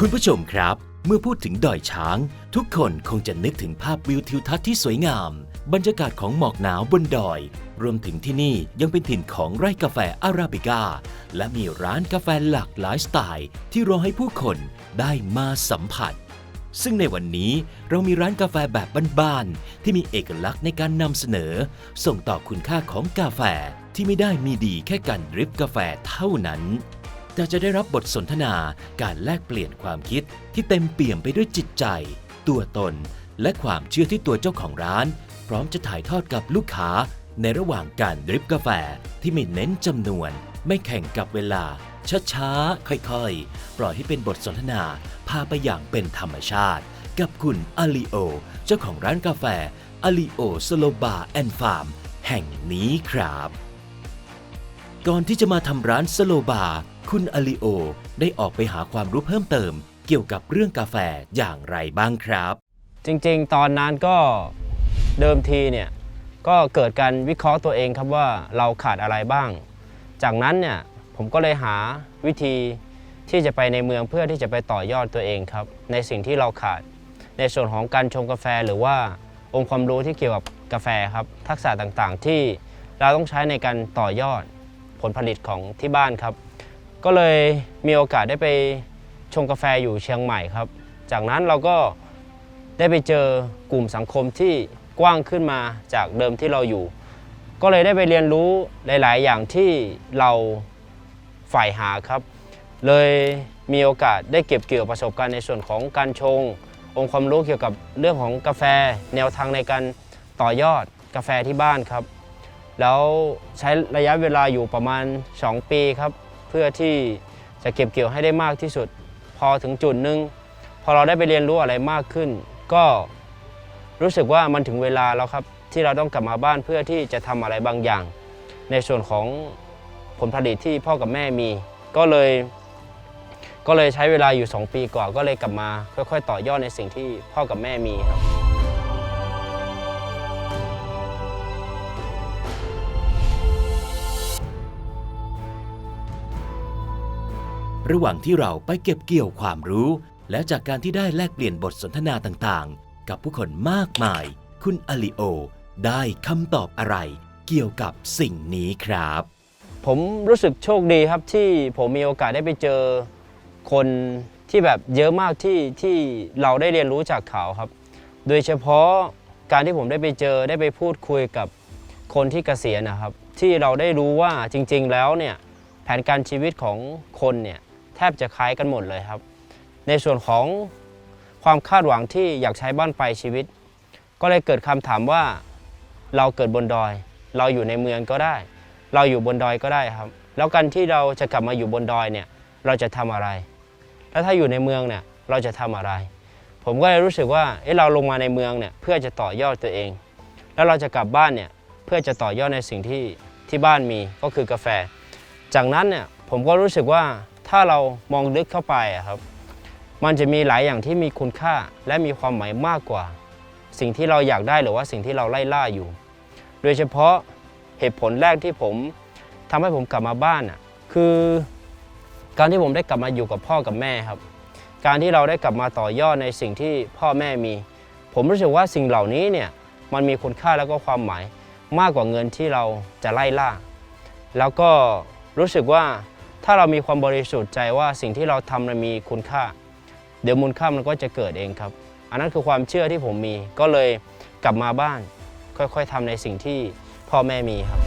คุณผู้ชมครับ เมื่อพูดถึงดอยช้าง ทุกคนคงจะนึกถึงภาพวิวทิวทัศน์ที่สวยงาม บรรยากาศของหมอกหนาวบนดอย รวมถึงที่นี่ยังเป็นถิ่นของไร่กาแฟอาราบิก้า และมีร้านกาแฟหลากหลายสไตล์ ที่รอให้ผู้คนได้มาสัมผัส ซึ่งในวันนี้เรามีร้านกาแฟแบบบ้านๆที่มีเอกลักษณ์ในการนำเสนอ ส่งต่อคุณค่าของกาแฟที่ไม่ได้มีดีแค่การดริปกาแฟเท่านั้น แต่จะได้รับบทสนทนาการแลกเปลี่ยนความคิดที่เต็มเปี่ยมไปด้วยจิตใจ ตัวตน และความเชื่อที่ตัวเจ้าของร้าน พร้อมจะถ่ายทอดกับลูกค้า ในระหว่างการดริปกาแฟที่ไม่เน้นจำนวน ไม่แข่งกับเวลา ช้าๆ ค่อยๆ ปล่อยให้เป็นบทสนทนา พาไปอย่างเป็นธรรมชาติ กับคุณอาลิโอ เจ้าของร้านกาแฟอาลิโอสโลบาแอนฟาร์มแห่งนี้ครับ ก่อนที่จะมาทำร้านสโลบาร์ คุณอลิโอ ได้ออกไปหาความรู้เพิ่มเติม เกี่ยวกับเรื่องกาแฟอย่างไรบ้างครับ จริงๆ ตอนนั้นก็เดิมทีเนี่ยก็เกิดการวิเคราะห์ตัวเองครับว่าเราขาดอะไรบ้าง จากนั้นเนี่ยผมก็เลยหาวิธีที่จะไปในเมืองเพื่อที่จะไปต่อยอดตัวเองครับ ในสิ่งที่เราขาด ในส่วนของการชงกาแฟหรือว่าองค์ความรู้ที่เกี่ยวกับกาแฟครับ ทักษะต่างๆ ที่เราต้องใช้ในการต่อยอดผลผลิตของที่บ้านครับ ก็เลยมีโอกาสได้ไปชงกาแฟอยู่เชียงใหม่ครับ จากนั้นเราก็ได้ไปเจอกลุ่มสังคมที่กว้างขึ้นมาจากเดิมที่เราอยู่ ก็เลยได้ไปเรียนรู้หลาย ๆ อย่างที่เราใฝ่หาครับ เลยมีโอกาสได้เก็บเกี่ยวประสบการณ์ในส่วนของการชง องค์ความรู้เกี่ยวกับเรื่องของกาแฟ แนวทางในการต่อยอดกาแฟที่บ้านครับ แล้วใช้ระยะเวลาอยู่ประมาณ 2 ปีครับ พื่อที่จะเก็บเกี่ยวให้ได้มากที่สุด พอถึงจุดหนึ่งพอเราได้ไปเรียนรู้อะไรมากขึ้น ก็รู้สึกว่ามันถึงเวลาแล้วครับที่เราต้องกลับมาบ้านเพื่อที่จะทำอะไรบางอย่าง ในส่วนของผลผลิตที่พ่อกับแม่มี ก็เลยก็เลยใช้เวลาอยู่ 2 ปีกว่าก็เลยกลับมา ค่อยๆ ต่อยอดในสิ่งที่พ่อกับแม่มีครับ ระหว่างที่เราไปเก็บเกี่ยวความรู้ และจากการที่ได้แลกเปลี่ยนบทสนทนาต่างๆ กับผู้คนมากมาย คุณอลิโอ ได้คำตอบอะไร เกี่ยวกับสิ่งนี้ครับ ผมรู้สึกโชคดีครับที่ผมมีโอกาสได้ไปเจอคนที่แบบเยอะมากที่ที่เราได้เรียนรู้จากเขาครับ โดยเฉพาะการที่ผมได้ไปเจอได้ไปพูดคุยกับคนที่เกษียณนะครับ ที่เราได้รู้ว่าจริง ๆ แล้วเนี่ยแผนการชีวิตของคนเนี่ย แทบจะคล้ายกันหมดเลยครับ ในส่วนของความคาดหวังที่อยากใช้บ้านไปลายชีวิต ก็เลยเกิดคำถามว่าเราเกิดบนดอย เราอยู่ในเมืองก็ได้ เราอยู่บนดอยก็ได้ครับ แล้วการที่เราจะกลับมาอยู่บนดอยเนี่ยเราจะทำอะไร แล้วถ้าอยู่ในเมืองเนี่ยเราจะทำอะไร ผมก็เลยรู้สึกว่าเอ๊ะเราลงมาในเมืองเนี่ยเพื่อจะต่อยอดตัวเอง แล้วเราจะกลับบ้านเนี่ยเพื่อจะต่อยอดในสิ่งที่ที่บ้านมีก็คือกาแฟ จากนั้นเนี่ยผมก็รู้สึกว่า ถ้าเรามองลึกเข้าไปครับ มันจะมีหลายอย่างที่มีคุณค่าและมีความหมายมากกว่า สิ่งที่เราอยากได้หรือว่าสิ่งที่เราไล่ล่าอยู่ โดยเฉพาะเหตุผลแรกที่ผมทำให้ผมกลับมาบ้านอะคือการที่ผมได้กลับมาอยู่กับพ่อกับแม่ครับ การที่เราได้กลับมาต่อยอดในสิ่งที่พ่อแม่มี ผมรู้สึกว่าสิ่งเหล่านี้เนี่ยมันมีคุณค่าแล้วก็ความหมายมากกว่าเงินที่เราจะไล่ล่า แล้วก็รู้สึกว่า ถ้าเรามีความบริสุทธิ์ใจว่าสิ่งที่เราทำมันมีคุณค่า เดี๋ยวมูลค่ามันก็จะเกิดเองครับ อันนั้นคือความเชื่อที่ผมมี ก็เลยกลับมาบ้าน ค่อยๆทำในสิ่งที่พ่อแม่มีครับ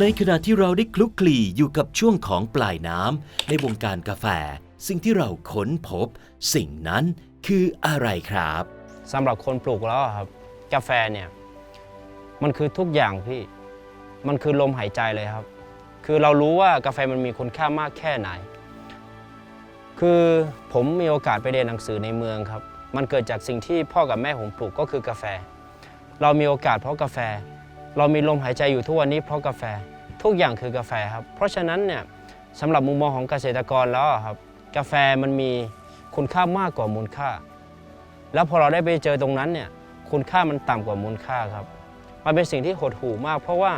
ในขณะที่เราได้คลุกคลีอยู่กับช่วงของปลายน้ำในวงการกาแฟ สิ่งที่เราค้นพบ สิ่งนั้นคืออะไรครับ สำหรับคนปลูกแล้วครับ กาแฟเนี่ย มันคือทุกอย่างพี่ มันคือลมหายใจเลยครับ คือเรารู้ว่ากาแฟมันมีคุณค่ามากแค่ไหน คือผมมีโอกาสไปเรียนหนังสือในเมืองครับ มันเกิดจากสิ่งที่พ่อกับแม่ผมปลูกก็คือกาแฟ เรามีโอกาสเพราะกาแฟ เรามีลมหายใจอยู่ทุกวันนี้เพราะกาแฟ ทุกอย่างคือกาแฟครับ เพราะฉะนั้นเนี่ยสำหรับมุมมองของเกษตรกรแล้วครับ กาแฟมันมีคุณค่ามากกว่ามูลค่า แล้วพอเราได้ไปเจอตรงนั้นเนี่ยคุณค่ามันต่ำกว่ามูลค่าครับ มันเป็นสิ่งที่หดหู่มาก เพราะว่า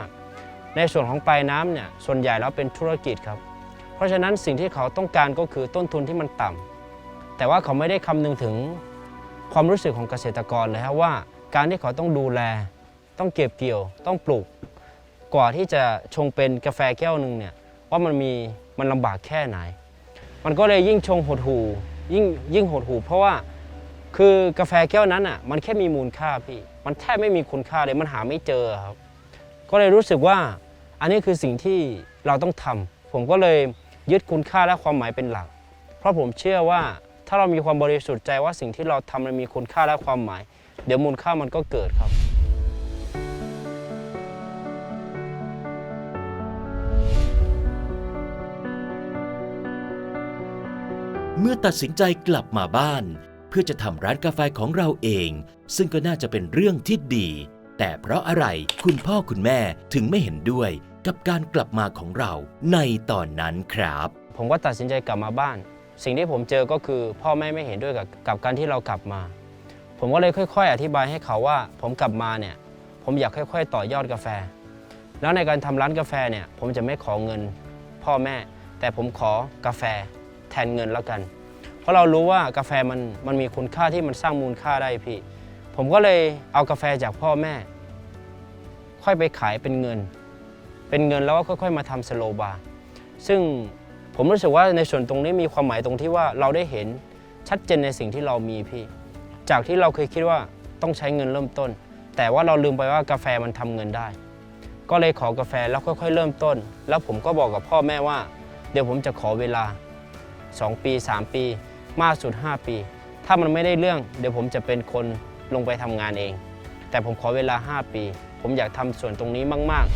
ในส่วนของปลายน้ำเนี่ยส่วนใหญ่แล้วเป็นธุรกิจครับ เพราะฉะนั้นสิ่งที่เขาต้องการก็คือต้นทุนที่มันต่ำแต่ว่าเขาไม่ได้คำนึงถึงความรู้สึกของเกษตรกรเลยครับว่าการที่เขาต้องดูแล ต้องเก็บเกี่ยว ต้องปลูก กว่าที่จะชงเป็นกาแฟแก้วหนึ่งเนี่ยว่ามันมีมันลำบากแค่ไหน มันก็เลยยิ่งชงหดหูยิ่งยิ่งหดหูเพราะว่า คือกาแฟแก้วนั้นอะมันแค่มีมูลค่าพี่ มันแทบไม่มีคุณค่าเลยมันหาไม่เจอครับ ก็เลยรู้สึกว่าอันนี้คือสิ่งที่เราต้องทำผมก็เลยยึดคุณค่าและความหมายเป็นหลัก เพราะผมเชื่อว่าถ้าเรามีความบริสุทธิ์ใจว่าสิ่งที่เราทำมันมีคุณค่าและความหมาย เดี๋ยวมูลค่ามันก็เกิดครับเมื่อตัดสินใจกลับมาบ้าน พื่อจะทำร้านกาแฟของเราเอง ซึ่งก็น่าจะเป็นเรื่องที่ดี แต่เพราะอะไรคุณพ่อคุณแม่ถึงไม่เห็นด้วยกับการกลับมาของเราในตอนนั้นครับ ผมก็ตัดสินใจกลับมาบ้าน สิ่งที่ผมเจอก็คือ พ่อแม่ไม่เห็นด้วยกับกับการที่เรากลับมา ผมก็เลยค่อย ๆ อธิบายให้เขาว่า ผมกลับมาเนี่ยผมอยากค่อย ๆ ต่อยอดกาแฟ แล้วในการทำร้านกาแฟเนี่ยผมจะไม่ขอเงิน พ่อแม่ แต่ผมขอกาแฟแทนเงินแล้วกัน เพราะเรารู้ว่ากาแฟมันมันมีคุณค่าที่มันสร้างมูลค่าได้พี่ ผมก็เลยเอากาแฟจากพ่อแม่ ค่อยไปขายเป็นเงิน เป็นเงินแล้วก็ค่อยๆมาทำสโลบาร์ซึ่งผมรู้สึกว่าในส่วนตรงนี้มีความหมายตรงที่ว่าเราได้เห็นชัดเจนในสิ่งที่เรามีพี่ จากที่เราเคยคิดว่าต้องใช้เงินเริ่มต้น แต่ว่าเราลืมไปว่ากาแฟมันทำเงินได้ ก็เลยขอกาแฟแล้วค่อยๆ เริ่มต้น แล้วผมก็บอกกับพ่อแม่ว่า เดี๋ยวผมจะขอเวลา 2 ปี 3 ปี มากสุด 5 ปี ถ้ามันไม่ได้เรื่อง เดี๋ยวผมจะเป็นคนลงไปทำงานเอง แต่ผมขอเวลา 5 ปี ผมอยากทำส่วนตรงนี้มาก ๆ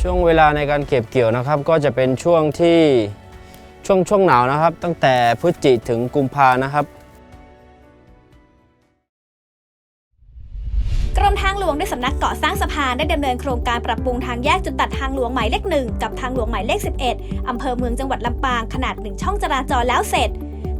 ช่วงเวลาในการเก็บเกี่ยวนะครับ ก็จะเป็นช่วงที่ช่วงช่วงหนาวนะครับ ตั้งแต่พฤศจิถึงกุมภานะครับ หลวงได้สำนักก่อสร้างสะพานได้ดำเนินโครงการปรับปรุงทางแยกจุดตัดทางหลวงหมายเลขหนึ่งกับทางหลวงหมายเลข 11 อำเภอเมืองจังหวัดลำปางขนาด1ช่องจราจรแล้วเสร็จ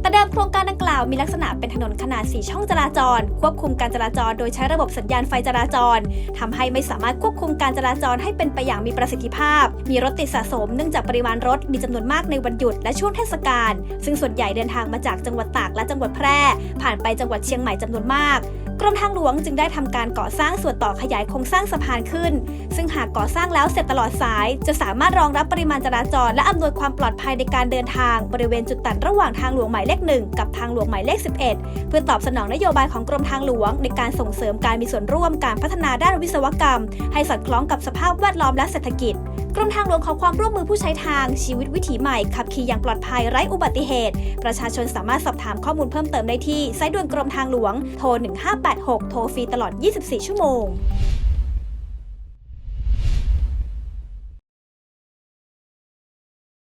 แต่เดิมโครงการดังกล่าวมีลักษณะเป็นถนนขนาด 4 ช่องจราจร ควบคุมการจราจรโดยใช้ระบบสัญญาณไฟจราจรทำให้ไม่สามารถควบคุมการจราจรให้เป็นไปอย่างมีประสิทธิภาพ มีรถติดสะสมเนื่องจากปริมาณรถมีจำนวนมากในวันหยุดและช่วงเทศกาลซึ่งส่วนใหญ่เดินทางมาจากจังหวัดตากและจังหวัดแพร่ ผ่านไปจังหวัดเชียงใหม่จำนวนมาก กรมทางหลวงจึงได้ทำการก่อสร้างส่วนต่อขยายโครงสร้างสะพานขึ้น ซึ่งหากก่อสร้างแล้วเสร็จตลอดสาย จะสามารถรองรับปริมาณจราจร และอำนวยความปลอดภัยในการเดินทาง บริเวณจุดตัดระหว่างทางหลวงหมายเลขหนึ่งกับทางหลวงหมายเลข 11 เพื่อตอบสนองนโยบายของกรมทางหลวง ในการส่งเสริมการมีส่วนร่วมการพัฒนาด้านวิศวกรรม ให้สอดคล้องกับสภาพแวดล้อมและเศรษฐกิจ กรมทางหลวงขอความร่วมมือผู้ใช้ทางชีวิตวิถีใหม่ ขับขี่อย่างปลอดภัยไร้อุบัติเหตุ ประชาชนสามารถสอบถามข้อมูลเพิ่มเติมได้ที่สายด่วนกรมทางหลวง โทร 1586 โทรฟรีตลอด 24 ชั่วโมง